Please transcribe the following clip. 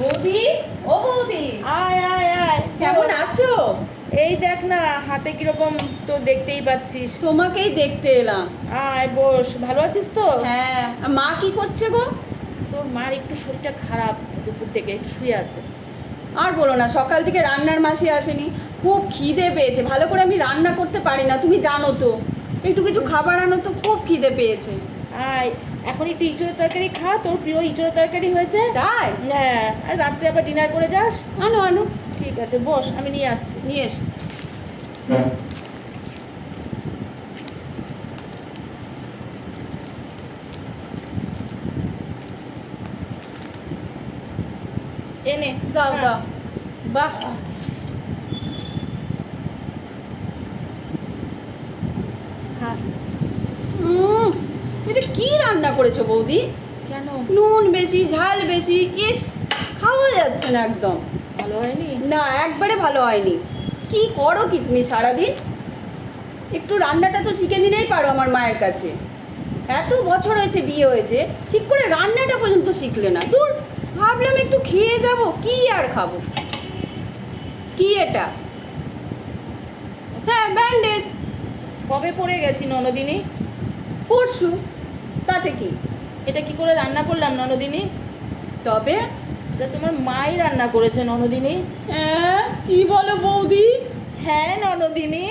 বৌদি ও বৌদি। আয় আয় আয়। কেমন আছো? এই দেখ না হাতে কীরকম তো দেখতেই পাচ্ছিস। তোমাকেই দেখতে এলাম। আয় বস। ভালো আছিস তো? হ্যাঁ। মা কি করছে গো? তোর মার একটু শরীরটা খারাপ দুপুর থেকে একটু শুয়ে আছে। আর বলো না সকাল থেকে রান্নার মাসি আসেনি। খুব খিদে পেয়েছে। ভালো করে আমি রান্না করতে পারি না তুমি জানো তো। একটু কিছু খাবার আনো তো খুব খিদে পেয়েছে। আয় এখন একটু ইঁচড়ের তরকারি খা তোর প্রিয় ইঁচড়ের তরকারি হয়েছে। তাই? হ্যাঁ আর রাত্রে আবার ডিনার করে যাস। আনো আনো। ঠিক আছে বস আমি নিয়ে আসছি। নিয়ে এসো। এনে দাও দাও। বাহ। খা। উম, এটা কি রান্না করেছ বৌদি? কেন? নুন বেশি ঝাল বেশি ইস খাওয়া যাচ্ছে না একদম। ভালো হয়নি? না একবারে ভালো হয়নি। কি করো কি তুমি সারাদিন? একটু রান্নাটা তো শিখে নিলেই পারো আমার মায়ের কাছে। এত বছর হয়েছে বিয়ে হয়েছে ঠিক করে রান্নাটা পর্যন্ত শিখলে না। দূর ভাবলাম একটু খেয়ে যাব কি আর খাব? কি এটা? হ্যাঁ ব্যান্ডেজ কবে পড়ে গেছি ননদিনী? পরশু। তাতে কি? এটা কি করে রান্না করলাম ননদিনী? তবে এটা তোমার মাই রান্না করেছে ননদিনী। হ্যাঁ কি বলো বৌদি? হ্যাঁ ননদিনী।